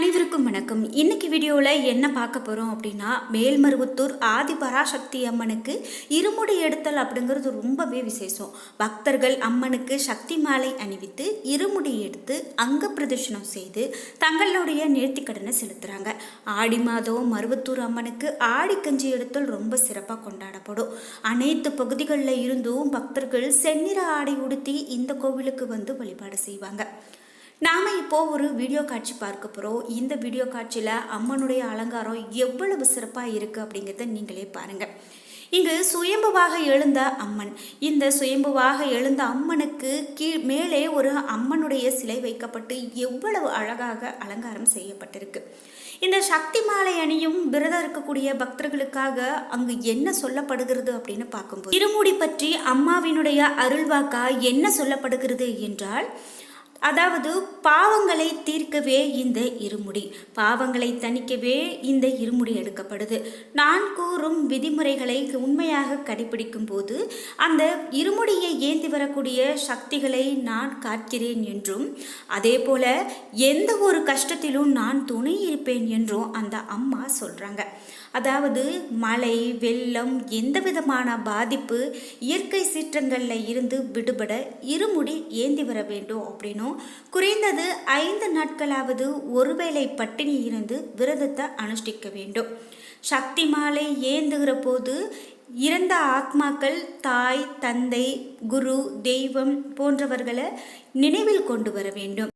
அனைவருக்கும் வணக்கம். இன்னைக்கு வீடியோவில் என்ன பார்க்க போகிறோம் அப்படின்னா மேல்மருவத்தூர் ஆதி பராசக்தி அம்மனுக்கு இருமுடி எடுத்தல் அப்படிங்கிறது ரொம்பவே விசேஷம். பக்தர்கள் அம்மனுக்கு சக்தி மாலை அணிவித்து இருமுடி எடுத்து அங்க பிரதர்ஷனம் செய்து தங்களுடைய நேர்த்திக்கடனை செலுத்துகிறாங்க ஆடி மாதம் மருவத்தூர் அம்மனுக்கு ஆடி கஞ்சி எடுத்தல் ரொம்ப சிறப்பாக கொண்டாடப்படும். அனைத்து பகுதிகளில் இருந்தும் பக்தர்கள் செந்நிற ஆடை உடுத்தி இந்த கோவிலுக்கு வந்து வழிபாடு செய்வாங்க. நாம் இப்போ ஒரு வீடியோ காட்சி பார்க்க போகிறோம் இந்த வீடியோ காட்சியில் அம்மனுடைய அலங்காரம் எவ்வளவு சிறப்பாக இருக்குது அப்படிங்கிறத நீங்களே பாருங்கள் இங்கு சுயம்புவாக எழுந்த அம்மன். இந்த சுயம்புவாக எழுந்த அம்மனுக்கு கீழ் மேலே ஒரு அம்மனுடைய சிலை வைக்கப்பட்டு எவ்வளவு அழகாக அலங்காரம் செய்யப்பட்டிருக்கு. இந்த சக்தி மாலை அணியும் விரதம் இருக்கக்கூடிய பக்தர்களுக்காக அங்கு என்ன சொல்லப்படுகிறது அப்படின்னு பார்க்கும்போது இருமுடி பற்றி அம்மாவினுடைய அருள்வாக்கா என்ன சொல்லப்படுகிறது என்றால் அதாவது பாவங்களை தீர்க்கவே இந்த இருமுடி. பாவங்களை தணிக்கவே இந்த இருமுடி எடுக்கப்படுது. நான் கூறும் விதிமுறைகளை உண்மையாக கடைபிடிக்கும் போது அந்த இருமுடியை ஏந்தி வரக்கூடிய சக்திகளை நான் காக்கிறேன் என்றும் அதே போல எந்த ஒரு கஷ்டத்திலும் நான் துணை இருப்பேன் என்றும் அந்த அம்மா சொல்கிறாங்க அதாவது மழை வெள்ளம் எந்த விதமான பாதிப்பு இயற்கை சீற்றங்களில் இருந்து விடுபட இருமுடி ஏந்தி வர வேண்டும் அப்படின்னும் குறைந்தது ஐந்து நாட்களாவது ஒருவேளை பட்டினி இருந்து விரதத்தை அனுஷ்டிக்க வேண்டும். சக்தி மாலை ஏந்துகிற போது இறந்த ஆத்மாக்கள் தாய் தந்தை குரு தெய்வம் போன்றவர்களை நினைவில் கொண்டு வர வேண்டும்.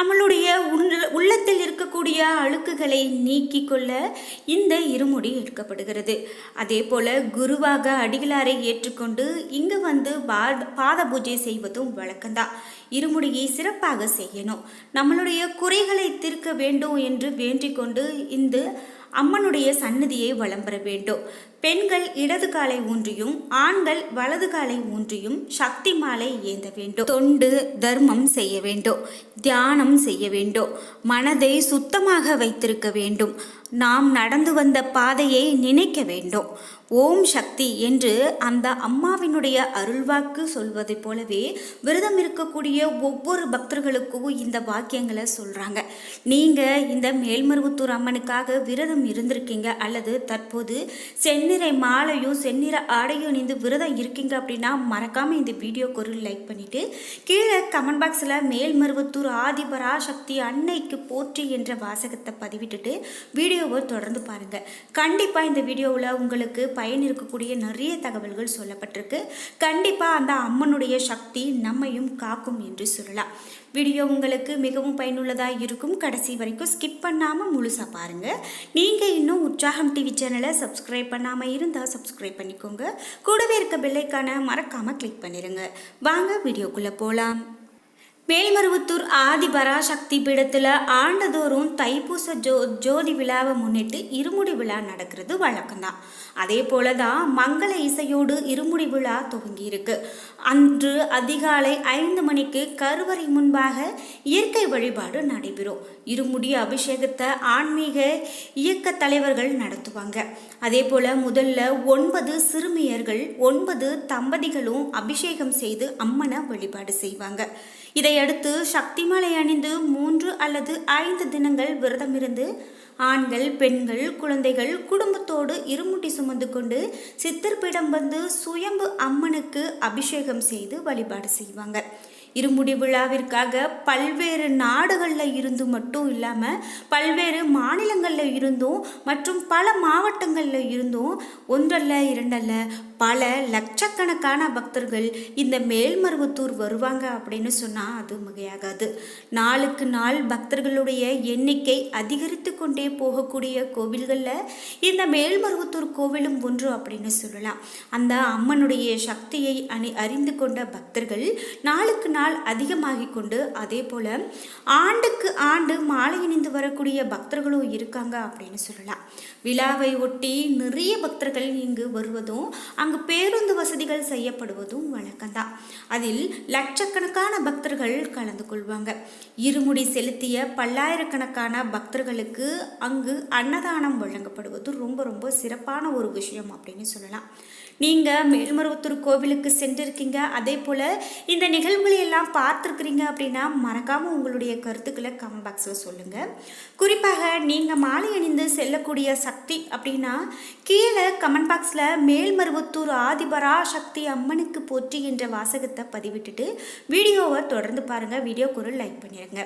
நம்மளுடைய உள்ள- உள்ளத்தில் இருக்கக்கூடிய அழுக்குகளை நீக்கிக் கொள்ள இந்த இருமுடி எடுக்கப்படுகிறது. அதே போல குருவாக அடிகளாரை ஏற்றுக்கொண்டு இங்கு வந்து பாத பாத பூஜை செய்வதும் வழக்கம்தான். இருமுடியை சிறப்பாக செய்யணும். நம்மளுடைய குறைகளை தீர்க்க வேண்டும் என்று வேண்டிக் கொண்டு இந்த அம்மனுடைய சன்னதியை வலம் பெற வேண்டும். பெண்கள் இடது காலை ஊன்றியும் ஆண்கள் வலது காலை ஊன்றியும் சக்தி மாலை ஏந்த வேண்டும். தொண்டு தர்மம் செய்ய வேண்டும். தியானம் செய்ய வேண்டும். மனதை சுத்தமாக வைத்திருக்க வேண்டும். நாம் நடந்து வந்த பாதையை நினைக்க வேண்டும். ஓம் சக்தி என்று அந்த அம்மாவினுடைய அருள்வாக்கு சொல்வதை போலவே விரதம் இருக்கக்கூடிய ஒவ்வொரு பக்தர்களுக்கும் இந்த வாக்கியங்களை சொல்கிறாங்க நீங்கள் இந்த மேல்மருவத்தூர் அம்மனுக்காக விரதம் இருந்திருக்கீங்க அல்லது தற்போது செந்நிறை மாலையும் செந்நிற ஆடையும் இணைந்து விரதம் இருக்கீங்க அப்படின்னா மறக்காமல் இந்த வீடியோக்கு ஒரு லைக் பண்ணிவிட்டு கீழே கமெண்ட் பாக்ஸில் மேல்மருவத்தூர் ஆதிபரா சக்தி அன்னைக்கு போற்றி என்ற வாசகத்தை பதிவிட்டுட்டு வீடியோவை தொடர்ந்து பாருங்கள் கண்டிப்பாக இந்த வீடியோவில் உங்களுக்கு பயன் இருக்கக்கூடிய நிறைய தகவல்கள் சொல்லப்பட்டிருக்கு. கண்டிப்பாக அந்த அம்மனுடைய சக்தி நம்மையும் காக்கும் என்று சொல்லலாம். வீடியோ உங்களுக்கு மிகவும் பயனுள்ளதாக இருக்கும். கடைசி வரைக்கும் ஸ்கிப் பண்ணாமல் முழுசாக பாருங்கள் நீங்கள் இன்னும் உற்சாகம் டிவி சேனலை சப்ஸ்கிரைப் பண்ணாமல் இருந்தால் சப்ஸ்கிரைப் பண்ணிக்கோங்க. கூடவே இருக்க பெல்லைக்கான மறக்காமல் கிளிக் பண்ணிடுங்க வாங்க வீடியோக்குள்ளே போகலாம் மேல்மருவத்தூர் ஆதி பராசக்தி பீடத்தில் ஆண்டுதோறும் தைப்பூச ஜோ ஜோதி விழாவை முன்னிட்டு இருமுடி விழா நடக்கிறது வழக்கம்தான். அதே போல தான் மங்கள இசையோடு இருமுடி விழா துவங்கியிருக்கு அன்று அதிகாலை ஐந்து மணிக்கு கருவறை முன்பாக இயற்கை வழிபாடு நடைபெறும். இருமுடி அபிஷேகத்தை ஆன்மீக இயக்க தலைவர்கள் நடத்துவாங்க. அதே போல முதல்ல ஒன்பது சிறுமியர்கள் ஒன்பது தம்பதிகளும் அபிஷேகம் செய்து அம்மனை வழிபாடு செய்வாங்க. இதை இதையடுத்து சக்திமலை அணிந்து மூன்று அல்லது ஐந்து தினங்கள் விரதமிருந்து ஆண்கள் பெண்கள் குழந்தைகள் குடும்பத்தோடு இருமுட்டி சுமந்து கொண்டு சித்தர்பீடம் வந்து சுயம்பு அம்மனுக்கு அபிஷேகம் செய்து வழிபாடு செய்வாங்க. இருமுடி விழாவிற்காக பல்வேறு நாடுகளில் இருந்து மட்டும் இல்லாமல் பல்வேறு மாநிலங்களில் இருந்தும் மற்றும் பல மாவட்டங்களில் இருந்தும் ஒன்றல்ல இரண்டல்ல பல லட்சக்கணக்கான பக்தர்கள் இந்த மேல்மருவத்தூர் வருவாங்க அப்படின்னு சொன்னால் அது மிகையாகாது. நாளுக்கு நாள் பக்தர்களுடைய எண்ணிக்கை அதிகரித்து கொண்டே போகக்கூடிய கோவில்களில் இந்த மேல்மருவத்தூர் கோவிலும் ஒன்று அப்படின்னு சொல்லலாம். அந்த அம்மனுடைய சக்தியை அணி அறிந்து கொண்ட பக்தர்கள் நாளுக்கு நாள் நாள் அதிகமாகி கொண்டு அதே போல் ஆண்டுக்கு ஆண்டு மாலை இணைந்து வரக்கூடிய பக்தர்களும் இருக்காங்க அப்படின்னு சொல்லலாம். விழாவை ஒட்டி நிறைய பக்தர்கள் இங்கு வருவதும் அங்கு பேருந்து வசதிகள் செய்யப்படுவதும் வழக்கம்தான். அதில் லட்சக்கணக்கான பக்தர்கள் கலந்து கொள்வாங்க. இருமுடி செலுத்திய பல்லாயிரக்கணக்கான பக்தர்களுக்கு அங்கு அன்னதானம் வழங்கப்படுவது ரொம்ப ரொம்ப சிறப்பான ஒரு விஷயம் அப்படின்னு சொல்லலாம். நீங்கள் மேல்மருவத்தூர் கோவிலுக்கு சென்றிருக்கீங்க. அதே போல் இந்த நிகழ்வுகளை எல்லாம் பார்த்துருக்குறீங்க அப்படின்னா மறக்காமல் உங்களுடைய கருத்துக்களை கமெண்ட் பாக்ஸில் சொல்லுங்கள் குறிப்பாக நீங்கள் மாலை அணிந்து செல்லக்கூடிய சக்தி அப்படின்னா கீழே கமெண்ட் பாக்ஸில் மேல்மருவத்தூர் ஆதிபரா சக்தி அம்மனுக்கு போற்றி என்ற வாசகத்தை பதிவிட்டுட்டு வீடியோவை தொடர்ந்து பாருங்கள் வீடியோக்கு ஒரு லைக் பண்ணிடுங்க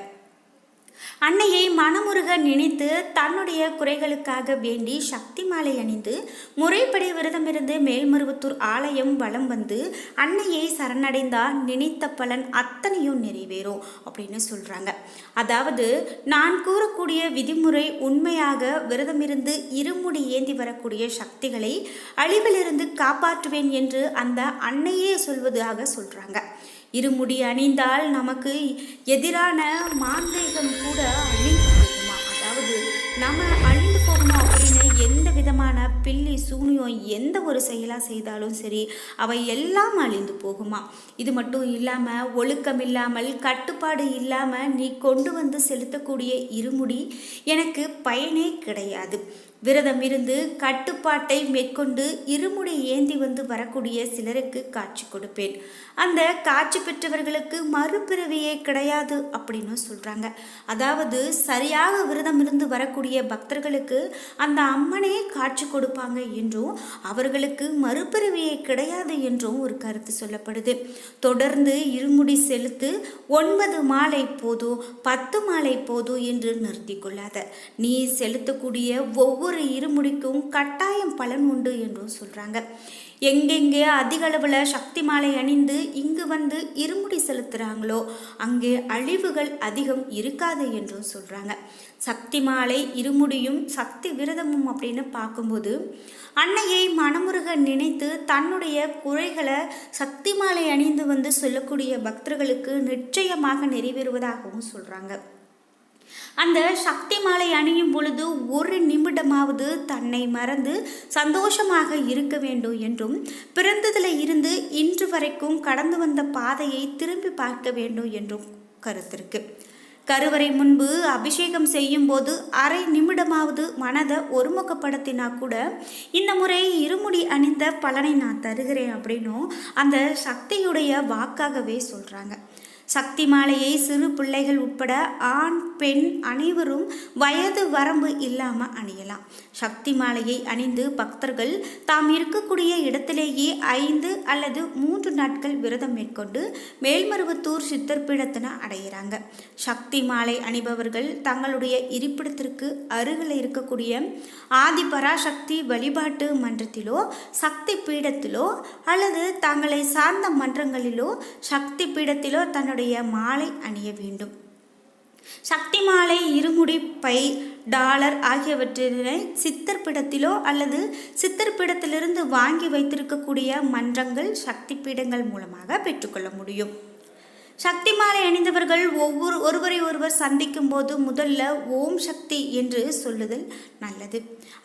அன்னையை மனமுருக நினைத்து தன்னுடைய குறைகளுக்காக வேண்டி சக்தி மாலை அணிந்து முறைப்படி விரதமிருந்து மேல்மருவத்தூர் ஆலயம் வலம் வந்து அன்னையை சரணடைந்தால் நினைத்த பலன் அத்தனையும் நிறைவேறும் அப்படின்னு சொல்கிறாங்க அதாவது நான் கூறக்கூடிய விதிமுறை உண்மையாக விரதமிருந்து இருமுடி ஏந்தி வரக்கூடிய சக்திகளை அழிவிலிருந்து காப்பாற்றுவேன் என்று அந்த அன்னையே சொல்வதாக சொல்கிறாங்க இருமுடி அணிந்தால் நமக்கு எதிரான மாந்தேகம் கூட அழிந்து போகுமா? அதாவது நம்ம அழிந்து போகணும் அப்படின்னு எந்த விதமான பில்லி சூனியம் எந்த ஒரு செயலாக செய்தாலும் சரி அவை எல்லாம் அழிந்து போகுமா? இது மட்டும் இல்லாமல் ஒழுக்கம் இல்லாமல் கட்டுப்பாடு இல்லாமல் நீ கொண்டு வந்து செலுத்தக்கூடிய இருமுடி எனக்கு பயனே கிடையாது. விரதம் இருந்து கட்டுப்பாட்டை மேற்கொண்டு இருமுடி ஏந்தி வந்து வரக்கூடிய சிலருக்கு காட்சி கொடுப்பேன். அந்த காட்சி பெற்றவர்களுக்கு மறுபிறவியே கிடையாது அப்படின்னு சொல்கிறாங்க அதாவது சரியாக விரதம் இருந்து வரக்கூடிய பக்தர்களுக்கு அந்த அம்மனே காட்சி கொடுப்பாங்க என்றும் அவர்களுக்கு மறுபிறவியே கிடையாது என்றும் ஒரு கருத்து சொல்லப்படுது. தொடர்ந்து இருமுடி செலுத்து ஒன்பது மாலை போதும் பத்து மாலை போதும் என்று நிறுத்தி கொள்ளாத. நீ செலுத்தக்கூடிய ஒவ்வொரு இருமுடிக்கும் கட்டாயம் பலன் உண்டு என்றும் சொல்கிறாங்க எங்கெங்கே அதிக அளவில் சக்தி மாலை அணிந்து இங்கு வந்து இருமுடி செலுத்துகிறாங்களோ அங்கே அழிவுகள் அதிகம் இருக்காது என்றும் சொல்கிறாங்க சக்தி மாலை இருமுடியும் சக்தி விரதமும் அப்படின்னு பார்க்கும்போது அன்னையை மனமுருக நினைத்து தன்னுடைய குறைகளை சக்தி மாலை அணிந்து வந்து சொல்லக்கூடிய பக்தர்களுக்கு நிச்சயமாக நிறைவேறுவதாகவும் சொல்கிறாங்க அந்த சக்தி மாலை அணியும் பொழுது ஒரு நிமிடமாவது தன்னை மறந்து சந்தோஷமாக இருக்க வேண்டும் என்றும் பிறந்ததில் இருந்து இன்று வரைக்கும் கடந்து வந்த பாதையை திரும்பி பார்க்க வேண்டும் என்றும் கருத்திருக்கு. கருவறை முன்பு அபிஷேகம் செய்யும் போது அரை நிமிடமாவது மனதை ஒருமுகப்படுத்தினா கூட இந்த முறை இருமுடி அணிந்த பலனை நான் தருகிறேன் அப்படின்னும் அந்த சக்தியுடைய வாக்காகவே சொல்கிறாங்க சக்தி மாலையை சிறு பிள்ளைகள் உட்பட ஆண் பெண் அனைவரும் வயது வரம்பு இல்லாமல் அணியலாம். சக்தி மாலையை அணிந்து பக்தர்கள் தாம் இருக்கக்கூடிய இடத்திலேயே ஐந்து அல்லது மூன்று நாட்கள் விரதம் மேற்கொண்டு மேல்மருவத்தூர் சித்தர் பீடத்தின அடைகிறாங்க சக்தி மாலை அணிபவர்கள் தங்களுடைய இருப்பிடத்திற்கு அருகில் இருக்கக்கூடிய ஆதி பராசக்தி வழிபாட்டு மன்றத்திலோ சக்தி பீடத்திலோ அல்லது தங்களை சார்ந்த மன்றங்களிலோ சக்தி பீடத்திலோ தன்னுடைய மாலை அணிய வேண்டும். சக்தி மாலை இருமுடி பை டாலர் ஆகியவற்றினை சித்தர்பிடத்திலோ அல்லது சித்தர்பிடத்திலிருந்து வாங்கி வைத்திருக்கக்கூடிய மன்றங்கள் சக்தி பீடங்கள் மூலமாக பெற்றுக்கொள்ள முடியும். சக்தி மாலை அணிந்தவர்கள் ஒவ்வொரு ஒருவரை ஒருவர் சந்திக்கும் போது முதல்ல ஓம் சக்தி என்று சொல்லுதல் நல்லது.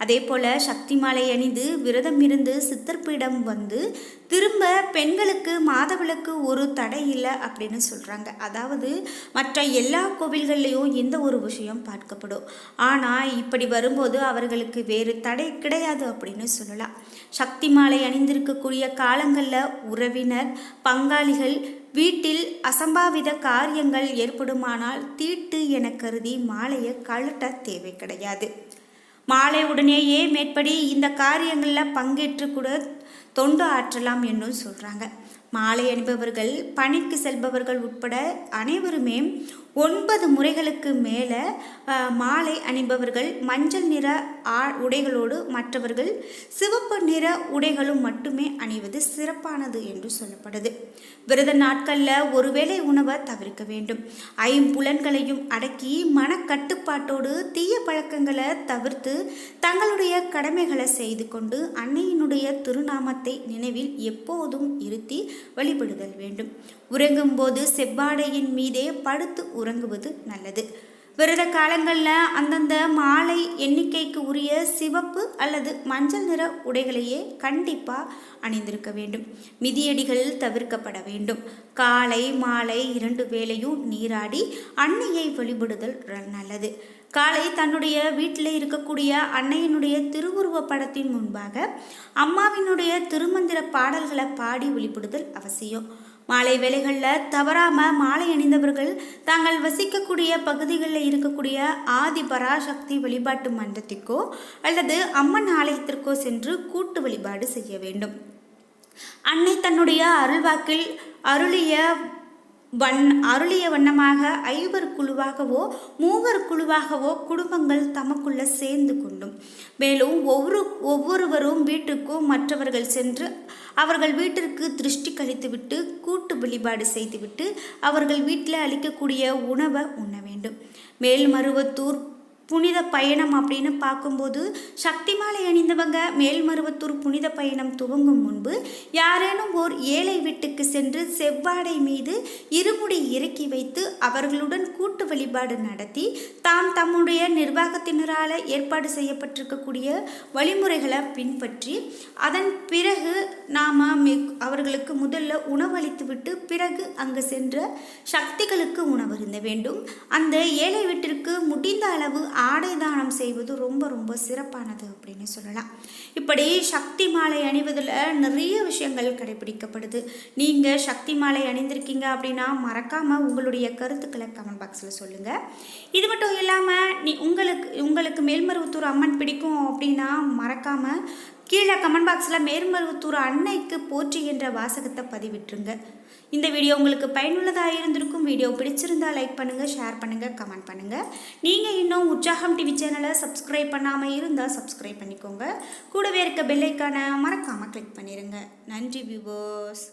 அதே போல் சக்தி மாலை அணிந்து விரதம் இருந்து சித்தர்பீடம் வந்து திரும்ப பெண்களுக்கு மாதவிளக்கு ஒரு தடை இல்லை அப்படின்னு சொல்கிறாங்க அதாவது மற்ற எல்லா கோவில்கள்லேயும் இந்த ஒரு விஷயம் பார்க்கப்படும். ஆனால் இப்படி வரும்போது அவர்களுக்கு வேறு தடை கிடையாது அப்படின்னு சொல்லலாம். சக்தி மாலை அணிந்திருக்கக்கூடிய காலங்களில் உறவினர் பங்காளிகள் வீட்டில் அசம்பாவித காரியங்கள் ஏற்படுமானால் தீட்டு என கருதி மாலையை கழட்ட தேவை கிடையாது. மாலை உடனேயே மேற்படி இந்த காரியங்களில் பங்கேற்று கூட தொண்டு ஆற்றலாம் என்றும் சொல்கிறாங்க மாலை அணிபவர்கள் பணிக்கு செல்பவர்கள் உட்பட அனைவருமே ஒன்பது முறைகளுக்கு மேலே மாலை அணிபவர்கள் மஞ்சள் நிற ஆ உடைகளோடு மற்றவர்கள் சிவப்பு நிற உடைகளும் மட்டுமே அணிவது சிறப்பானது என்று சொல்லப்படுது. விரத நாட்களில் ஒருவேளை உணவை தவிர்க்க வேண்டும். ஐம்புலன்களையும் அடக்கி மனக்கட்டுப்பாட்டோடு தீய பழக்கங்களை தவிர்த்து தங்களுடைய கடமைகளை செய்து கொண்டு அன்னையினுடைய திருநாமத்தை நினைவில் எப்போதும் இருத்தி வழிபடுதல் வேண்டும். உறங்கும்போது செவ்வாடையின் மீதே படுத்து உறங்குவது நல்லது. விரத காலங்களில் அந்தந்த மாலை எண்ணிக்கைக்கு உரிய சிவப்பு அல்லது மஞ்சள் நிற உடைகளையே கண்டிப்பாக அணிந்திருக்க வேண்டும். மிதியடிகள் தவிர்க்கப்பட வேண்டும். காலை மாலை இரண்டு வேளையும் நீராடி அன்னையை வழிபடுதல் நல்லது. காலை தன்னுடைய வீட்டில் இருக்கக்கூடிய அன்னையினுடைய திருவுருவ படத்தின் முன்பாக அம்மாவினுடைய திருமந்திர பாடல்களை பாடி வெளிப்படுதல் அவசியம். மாலை வேளைகளில் தவறாமல் மாலை அணிந்தவர்கள் தாங்கள் வசிக்கக்கூடிய பகுதிகளில் இருக்கக்கூடிய ஆதி பராசக்தி வழிபாட்டு மன்றத்திற்கோ அல்லது அம்மன் ஆலயத்திற்கோ சென்று கூட்டு வழிபாடு செய்ய வேண்டும். அன்னை தன்னுடைய அருள்வாக்கில் அருளிய வண் அருளிய வண்ணமாக ஐவர் குழுவாகவோ மூவர் குழுவாகவோ குடும்பங்கள் தமக்குள்ள சேர்ந்து கொண்டும் மேலும் ஒவ்வொரு ஒவ்வொருவரும் வீட்டுக்கும் மற்றவர்கள் சென்று அவர்கள் வீட்டிற்கு திருஷ்டி கழித்துவிட்டு கூட்டு வழிபாடு செய்துவிட்டு அவர்கள் வீட்டில் அளிக்கக்கூடிய உணவை உண்ண வேண்டும். மேல்மருவத்தூர் புனித பயணம் அப்படின்னு பார்க்கும்போது சக்தி மாலை அணிந்தவங்க மேல்மருவத்தூர் புனித பயணம் துவங்கும் முன்பு யாரேனும் ஓர் ஏழை வீட்டுக்கு சென்று செவ்வாடை மீது இருமுடி இறக்கி வைத்து அவர்களுடன் கூட்டு வழிபாடு நடத்தி தாம் தம்முடைய நிர்வாகத்தினரால் ஏற்பாடு செய்யப்பட்டிருக்கக்கூடிய வழிமுறைகளை பின்பற்றி அதன் பிறகு நாம் அவர்களுக்கு முதல்ல உணவளித்துவிட்டு பிறகு அங்கு சென்ற சக்திகளுக்கு உணவருந்த வேண்டும். அந்த ஏழை வீட்டிற்கு முடிந்த அளவு ஆடை தானம் செய்வது ரொம்ப ரொம்ப சிறப்பானது அப்படின்னு சொல்லலாம். இப்படி சக்தி மாலை அணிவதில் நிறைய விஷயங்கள் கடைபிடிக்கப்படுது. நீங்கள் சக்தி மாலை அணிந்திருக்கீங்க அப்படின்னா மறக்காமல் உங்களுடைய கருத்துக்களை கமெண்ட் பாக்ஸில் சொல்லுங்கள் இது மட்டும் இல்லாமல் நீ உங்களுக்கு உங்களுக்கு மேல்மருவத்தூர் அம்மன் பிடிக்கும் அப்படின்னா மறக்காமல் கீழே கமெண்ட் பாக்ஸில் மேல்மருவத்தூர் அன்னைக்கு போற்றி என்ற வாசகத்தை பதிவிட்டுருங்க. இந்த வீடியோ உங்களுக்கு பயனுள்ளதாக இருந்திருக்கும். வீடியோ பிடிச்சிருந்தா லைக் பண்ணுங்கள் ஷேர் பண்ணுங்கள் கமெண்ட் பண்ணுங்கள் நீங்கள் இன்னும் உற்சாகம் டிவி சேனலை சப்ஸ்கிரைப் பண்ணாமல் இருந்தால் சப்ஸ்கிரைப் பண்ணிக்கோங்க. கூடவே இருக்க பெல்லைக்கான மறக்காமல் கிளிக் பண்ணிடுங்க நன்றி வியூவர்ஸ்